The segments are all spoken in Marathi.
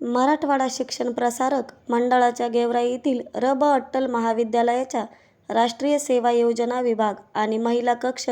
मराठवाडा शिक्षण प्रसारक मंडळाच्या गेवराई येथील र ब अट्टल महाविद्यालयाच्या राष्ट्रीय सेवा योजना विभाग आणि महिला कक्ष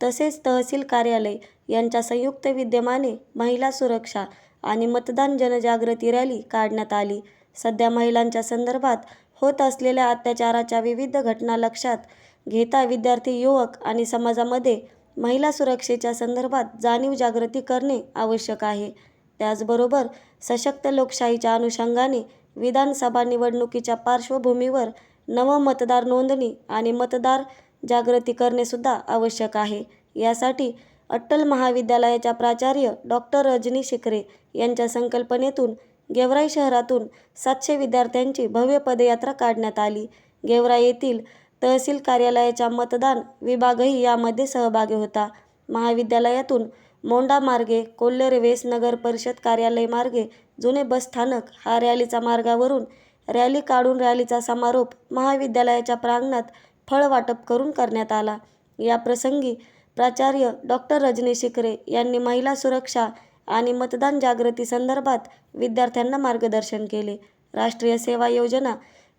तसेच तहसील कार्यालय यांच्या संयुक्त विद्यमाने महिला सुरक्षा आणि मतदान जनजागृती रॅली काढण्यात आली. सध्या महिलांच्या संदर्भात होत असलेल्या अत्याचाराच्या विविध घटना लक्षात घेता विद्यार्थी, युवक आणि समाजामध्ये महिला सुरक्षेच्या संदर्भात जाणीव जागृती करणे आवश्यक आहे. त्याचबरोबर सशक्त लोकशाहीच्या अनुषंगाने विधानसभा निवडणुकीच्या पार्श्वभूमीवर नव मतदार नोंदणी आणि मतदार जागृती करणेसुद्धा आवश्यक आहे. यासाठी अट्टल महाविद्यालयाच्या प्राचार्य डॉक्टर रजनी शिखरे यांच्या संकल्पनेतून गेवराई शहरातून सातशे विद्यार्थ्यांची भव्य पदयात्रा काढण्यात आली. गेवराई येथील तहसील कार्यालयाच्या मतदान विभागही यामध्ये सहभागी होता. महाविद्यालयातून मोंढा मार्गे कोल्हेर नगर परिषद कार्यालय मार्गे जुने बस स्थानक हा रॅलीचा मार्गावरून रॅली काढून रॅलीचा समारोप महाविद्यालयाच्या प्रांगणात फळ वाटप करून करण्यात आला. या प्रसंगी प्राचार्य डॉक्टर रजनी शिखरे यांनी महिला सुरक्षा आणि मतदान जागृती संदर्भात विद्यार्थ्यांना मार्गदर्शन केले. राष्ट्रीय सेवा योजना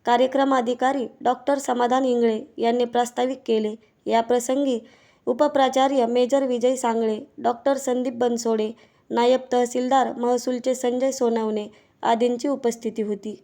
कार्यक्रमाधिकारी डॉक्टर समाधान इंगळे यांनी प्रास्ताविक केले. याप्रसंगी उपप्राचार्य मेजर विजय सांगळे, डॉक्टर संदीप बनसोडे, नायब तहसीलदार महसूलचे संजय सोनवणे आदींची उपस्थिती होती.